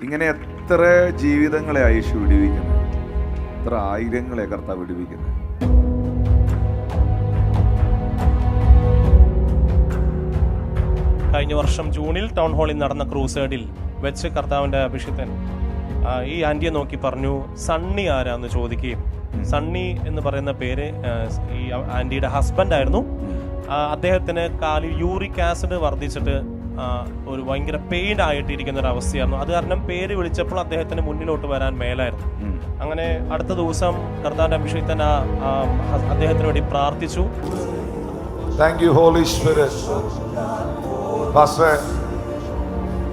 ഇങ്ങനെ എത്ര ജീവിതങ്ങളെ ആയുഷ് വിടിവിക്കുന്നത് എത്ര ആയിരങ്ങളെ കർത്താവ് വിടിവിക്കുന്നത് കഴിഞ്ഞ വർഷം ജൂണിൽ ടൗൺ ഹാളിൽ നടന്ന ക്രൂസേഡിൽ വെച്ച് കർത്താവിന്റെ അഭിഷിക്തൻ ഈ ആന്റിയെ നോക്കി പറഞ്ഞു സണ്ണി ആരാന്ന് ചോദിക്കുകയും സണ്ണി എന്ന് പറയുന്ന പേര് ഈ ആന്റിയുടെ ഹസ്ബൻഡ് ആയിരുന്നു. ആ, അദ്ദേഹത്തിന് കാലിൽ യൂറിക് ആസിഡ് വർദ്ധിച്ചിട്ട് ഒരു ഭയങ്കര പെയിൻ ആയിട്ട് ഇരിക്കുന്ന ഒരു അവസ്ഥയായിരുന്നു. അത് കാരണം പേര് വിളിച്ചപ്പോൾ അദ്ദേഹത്തിന് മുന്നിലോട്ട് വരാൻ മേലായിരുന്നു. അങ്ങനെ അടുത്ത ദിവസം കർത്താന്റെ ആ, അദ്ദേഹത്തിന് വേണ്ടി പ്രാർത്ഥിച്ചു. താങ്ക് യു ഹോളി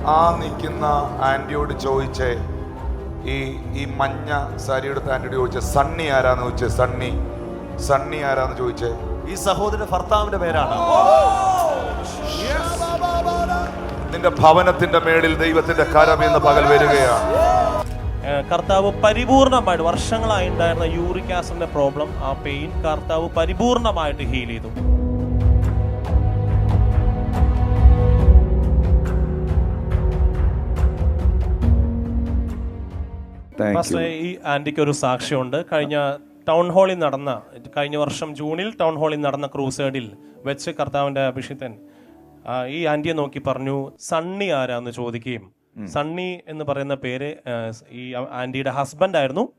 ആ നിൽക്കുന്ന ആന്റിയോട് ചോദിച്ചേ ഈ ഈ മഞ്ഞ സാരിയെടുത്ത ആന്റിയോട് ചോദിച്ചേ സണ്ണി ആരാന്ന് ചോദിച്ചേ സണ്ണി സണ്ണി ആരാന്ന് ചോദിച്ചേ? ഈ സഹോദര ഭർത്താവിന്റെ പേരാണ്. നിന്റെ ഭവനത്തിന്റെ മേളിൽ ദൈവത്തിന്റെ കരം ഇന്ന് പകൽ വരികയാണ്. കർത്താവ് പരിപൂർണമായിട്ട് വർഷങ്ങളായി ഉണ്ടായിരുന്ന യൂറിക് ആസിഡിന്റെ പ്രോബ്ലം ആ പെയിൻ കർത്താവ് പരിപൂർണമായിട്ട് ഹീൽ ചെയ്തു. പക്ഷേ ഈ ആന്റിക്ക് ഒരു സാക്ഷ്യമുണ്ട് കഴിഞ്ഞ ടൗൺ ഹാളിൽ നടന്ന കഴിഞ്ഞ വർഷം ജൂണിൽ ടൗൺ ഹാളിൽ നടന്ന ക്രൂസേഡിൽ വെച്ച് കർത്താവിന്റെ അഭിഷിക്തൻ ഈ ആന്റിയെ നോക്കി പറഞ്ഞു സണ്ണി ആരാന്ന് ചോദിക്കുകയും. സണ്ണി എന്ന് പറയുന്ന പേര് ഈ ആന്റിയുടെ ഹസ്ബൻഡ് ആയിരുന്നു.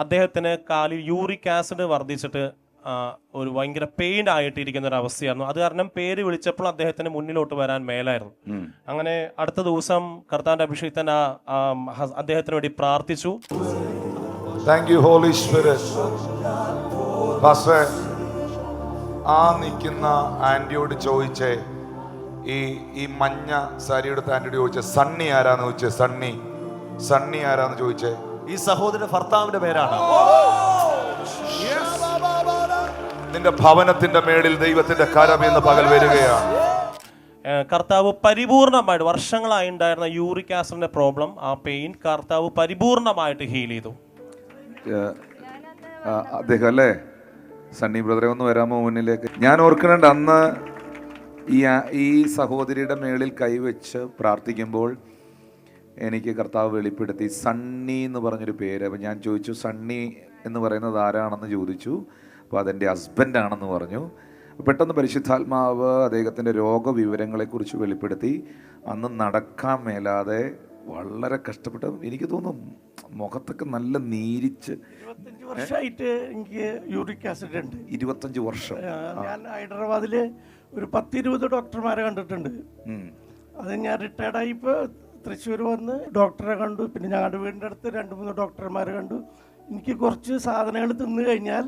അദ്ദേഹത്തിന് കാലിൽ യൂറിക് ആസിഡ് വർദ്ധിച്ചിട്ട് ഒരു ഭയങ്കര പെയിൻ ആയിട്ടിരിക്കുന്ന ഒരു അവസ്ഥയായിരുന്നു. അത് കാരണം പേര് വിളിച്ചപ്പോൾ അദ്ദേഹത്തിന് മുന്നിലോട്ട് വരാൻ മേലായിരുന്നു. അങ്ങനെ അടുത്ത ദിവസം ആ, ആ, അദ്ദേഹത്തിന് വേണ്ടി പ്രാർത്ഥിച്ചു. താങ്ക് യു ഹോളി സ്പിരിറ്റ് പാസ്റ്ററെ ആ നിൽക്കുന്ന ആന്റിയോട് ചോദിച്ചേ ഈ ഈ മഞ്ഞ സാരി എടുത്ത ആന്റിയോട് ചോദിച്ചേ സണ്ണി ആരാന്ന് ചോദിച്ചേ സണ്ണി സണ്ണി ആരാന്ന് ചോദിച്ചേ? ഈ സഹോദരൻ ഭർത്താവിന്റെ പേരാണ്. നിന്റെ ഭവനത്തിന്റെ മേളിൽ ദൈവത്തിന്റെ കരം എന്ന് പകൽ വരികയാണ്. കർത്താവ് പരിപൂർണമായിട്ട് വർഷങ്ങളായി ഉണ്ടായിരുന്ന യൂറിക് ആസിഡിന്റെ പ്രോബ്ലം ആ പെയിൻ കർത്താവ് പരിപൂർണമായിട്ട് ഹീൽ ചെയ്തു. അദ്ദേഹം അല്ലേ? സണ്ണി ബ്രദറെ ഒന്ന് വരാമോ മുന്നിലേക്ക്? ഞാൻ ഓർക്കുന്നുണ്ട് അന്ന് ഈ ഈ സഹോദരിയുടെ മേളിൽ കൈവച്ച് പ്രാർത്ഥിക്കുമ്പോൾ എനിക്ക് കർത്താവ് വെളിപ്പെടുത്തി സണ്ണി എന്ന് പറഞ്ഞൊരു പേര്. അപ്പം ഞാൻ ചോദിച്ചു സണ്ണി എന്ന് പറയുന്നത് ആരാണെന്ന് ചോദിച്ചു. അപ്പോൾ അതെന്റെ ഹസ്ബൻഡാണെന്ന് പറഞ്ഞു. പെട്ടെന്ന് പരിശുദ്ധാത്മാവ് അദ്ദേഹത്തിന്റെ രോഗവിവരങ്ങളെക്കുറിച്ച് വെളിപ്പെടുത്തി അന്ന് നടക്കാൻ മേലാതെ വളരെ കഷ്ടപ്പെട്ട് എനിക്ക് തോന്നുന്നു മുഖത്തൊക്കെ നല്ല നീരിച്ച്. വർഷമായിട്ട് എനിക്ക് യൂറിക് ആസിഡ് ഉണ്ട്. ഇരുപത്തഞ്ച് വർഷം. ഞാൻ ഹൈദരാബാദിൽ ഒരു പത്തിരുപത് ഡോക്ടർമാരെ കണ്ടിട്ടുണ്ട്. അത് ഞാൻ റിട്ടയർഡായി ഇപ്പോൾ തൃശ്ശൂർ വന്ന് ഡോക്ടറെ കണ്ടു. പിന്നെ ഞങ്ങളുടെ വീടിന്റെ അടുത്ത് രണ്ട് മൂന്ന് ഡോക്ടർമാരെ കണ്ടു. എനിക്ക് കുറച്ച് സാധനങ്ങൾ തിന്നു കഴിഞ്ഞാൽ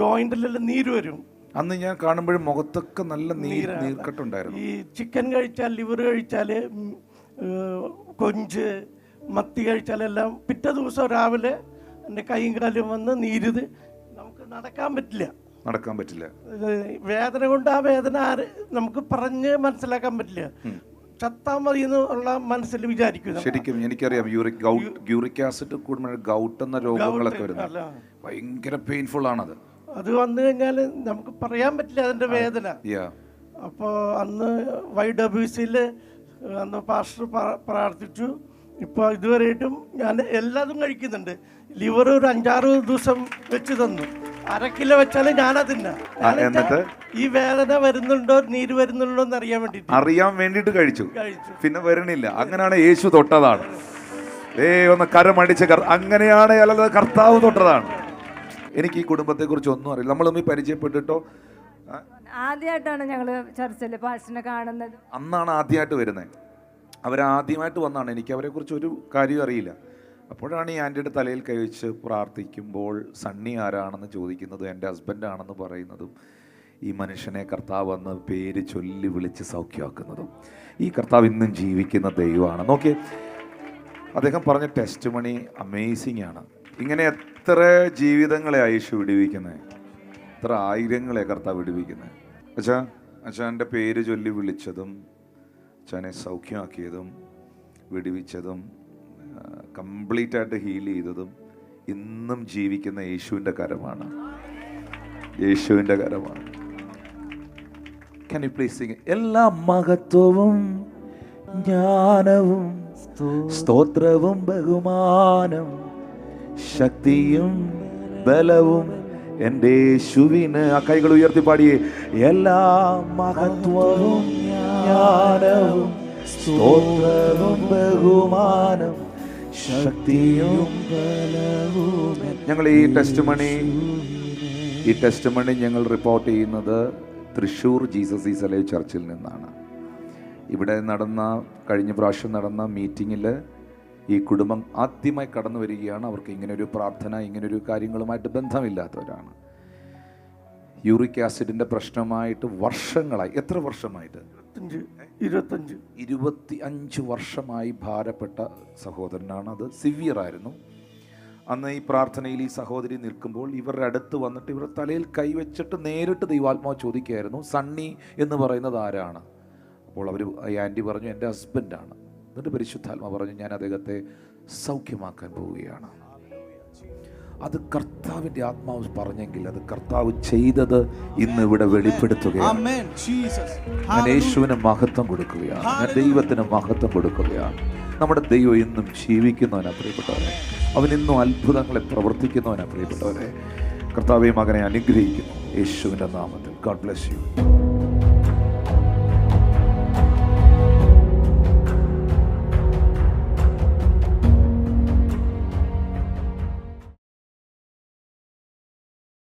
ജോയിന്റിലെല്ലാം നീര് വരും. അന്ന് ഞാൻ കാണുമ്പോഴും മുഖത്തൊക്കെ നല്ല നീര് നീർക്കെട്ടുണ്ടായിരുന്നു. ഈ ചിക്കൻ കഴിച്ചാൽ ലിവർ കഴിച്ചാൽ കൊഞ്ച് മത്തി കഴിച്ചാലെല്ലാം പിറ്റേ ദിവസം രാവിലെ എന്റെ കൈയും കാലും വന്ന് നീരുത്. നമുക്ക് നടക്കാൻ പറ്റില്ല. നടക്കാൻ പറ്റില്ല. വേദന കൊണ്ട് ആ വേദന ആര് നമുക്ക് പറഞ്ഞ് മനസ്സിലാക്കാൻ പറ്റില്ല. ചത്താ മതി എന്നുള്ള മനസ്സിൽ വിചാരിക്കും ശരിക്കും എനിക്കറിയാം യൂറിക് ഗൗട്ട് യൂറിക് ആസിഡ് കൂടുമ്പോൾ ഗൗട്ട് എന്ന രോഗങ്ങളൊക്കെ. വരുന്നത്. ഭയങ്കര പെയിൻഫുൾ ആണത്. അത് വന്നു കഴിഞ്ഞാൽ നമുക്ക് പറയാൻ പറ്റില്ല അതിന്റെ വേദന. അപ്പോൾ അന്ന് വൈ ഡബ്ല്യു സിയിൽ അന്ന് പാസ്റ്റർ പ്രാർത്ഥിച്ചു. ഇപ്പോൾ ഇതുവരെയായിട്ടും ഞാൻ എല്ലാതും കഴിക്കുന്നുണ്ട്. ലിവർ ഒരു അഞ്ചാറ് ദിവസം വെച്ച് തന്നു. അര കിലോ വെച്ചാൽ ഞാനതിന്ന എന്നിട്ട്? ഈ വേദന വരുന്നുണ്ടോ നീര് വരുന്നുണ്ടോ എന്ന് അറിയാൻ വേണ്ടി അറിയാൻ വേണ്ടിട്ട് കഴിച്ചു. കഴിച്ചു. പിന്നെ വരണില്ല. അങ്ങനെയാണ് യേശു തൊട്ടതാണ്. ഏ ഒന്ന് കരമടിച്ച അങ്ങനെയാണ് അല്ലാതെ കർത്താവ് തൊട്ടതാണ്. എനിക്ക് ഈ കുടുംബത്തെക്കുറിച്ച് ഒന്നും അറിയില്ല. നമ്മൾ തമ്മിൽ പരിചയപ്പെട്ടിട്ടോ? ആദ്യമായിട്ടാണ് ഞങ്ങൾ ചർച്ചിൽ പാസ്റ്ററിനെ കാണുന്നത്. അന്നാണ് ആദ്യമായിട്ട് വരുന്നത് അവരാദ്യമായിട്ട് വന്നാണ്. എനിക്ക് അവരെക്കുറിച്ച് ഒരു കാര്യം അറിയില്ല. അപ്പോഴാണ് ഈ ആന്റിയുടെ തലയിൽ കഴിച്ച് പ്രാർത്ഥിക്കുമ്പോൾ സണ്ണി ആരാണെന്ന് ചോദിക്കുന്നതും എന്റെ ഹസ്ബൻഡാണെന്ന് പറയുന്നതും ഈ മനുഷ്യനെ കർത്താവ് വന്ന് പേര് ചൊല്ലി വിളിച്ച് സൗഖ്യമാക്കുന്നതും ഈ കർത്താവ് ഇന്നും ജീവിക്കുന്ന ദൈവമാണ്. നോക്കി അദ്ദേഹം പറഞ്ഞ ടെസ്റ്റ് മണി അമേസിങ് ആണ്. ഇങ്ങനെ എത്ര ജീവിതങ്ങളെ യേശു വിടുവിക്കുന്നത് എത്ര ആയിരങ്ങളെ കർത്താവ് വിടുവിക്കുന്നത് അച്ഛാ അച്ഛന്റെ പേര് ചൊല്ലി വിളിച്ചതും അച്ഛനെ സൗഖ്യമാക്കിയതും വിടുവിച്ചതും കംപ്ലീറ്റ് ആയിട്ട് ഹീൽ ചെയ്തതും ഇന്നും ജീവിക്കുന്ന യേശുവിന്റെ കരമാണ്. യേശുവിന്റെ കരമാണ്. പ്ലീസ് സിംഗ് എല്ലാ മഹത്വവും ജ്ഞാനവും സ്തോത്രവും ബഹുമാനം ശക്തിയും ബലവും എന്റെ യേശുവിന് ആ കൈകൾ ഉയർത്തി പാടി എല്ലാ മഹത്വവും ജ്ഞാനവും സ്തോത്രവും ബഹുമാനം ശക്തിയും ബലവും ഞങ്ങൾ ഈ ടെസ്റ്റ് മണി ഈ ടെസ്റ്റ് മണി ഞങ്ങൾ റിപ്പോർട്ട് ചെയ്യുന്നത് തൃശ്ശൂർ ജീസസ് ഈസലേ ചർച്ചിൽ നിന്നാണ്. ഇവിടെ നടന്ന കഴിഞ്ഞ പ്രാവശ്യം നടന്ന മീറ്റിങ്ങിൽ ഈ കുടുംബം ആദ്യമായി കടന്നു വരികയാണ്. അവർക്ക് ഇങ്ങനൊരു പ്രാർത്ഥന ഇങ്ങനൊരു കാര്യങ്ങളുമായിട്ട് ബന്ധമില്ലാത്തവരാണ്. യൂറിക് ആസിഡിന്റെ പ്രശ്നമായിട്ട് വർഷങ്ങളായി. എത്ര വർഷമായിട്ട്? ഇരുപത്തഞ്ച് ഇരുപത്തി അഞ്ച് വർഷമായി ഭാരപ്പെട്ട സഹോദരനാണ് അത്. സിവിയർ ആയിരുന്നു. അന്ന് ഈ പ്രാർത്ഥനയിൽ ഈ സഹോദരി നിൽക്കുമ്പോൾ ഇവരുടെ അടുത്ത് വന്നിട്ട് ഇവരുടെ തലയിൽ കൈവച്ചിട്ട് നേരിട്ട് ദൈവാത്മാവ് ചോദിക്കുകയായിരുന്നു സണ്ണി എന്ന് പറയുന്നത് ആരാണ്? അപ്പോൾ അവർ ഈ ആന്റി പറഞ്ഞു എന്റെ ഹസ്ബൻഡാണ് എന്നിട്ട് പരിശുദ്ധാത്മ പറഞ്ഞു ഞാൻ അദ്ദേഹത്തെ സൗഖ്യമാക്കാൻ പോവുകയാണ്. അത് കർത്താവിന്റെ ആത്മാവ് പറഞ്ഞെങ്കിൽ അത് കർത്താവ് ചെയ്തത് ഇന്ന് ഇവിടെ വെളിപ്പെടുത്തുകയാണ്. ഞാൻ യേശുവിന് മഹത്വം കൊടുക്കുകയാണ്. ഞാൻ ദൈവത്തിന് മഹത്വം കൊടുക്കുകയാണ്. നമ്മുടെ ദൈവം ഇന്നും ജീവിക്കുന്നവനാ പ്രിയപ്പെട്ടവരെ. അവൻ ഇന്നും അത്ഭുതങ്ങളെ പ്രവർത്തിക്കുന്നവനാ പ്രിയപ്പെട്ടവരെ. കർത്താവെ മകനെ അനുഗ്രഹിക്കുന്നു. യേശുവിന്റെ നാമത്തിൽ. God bless you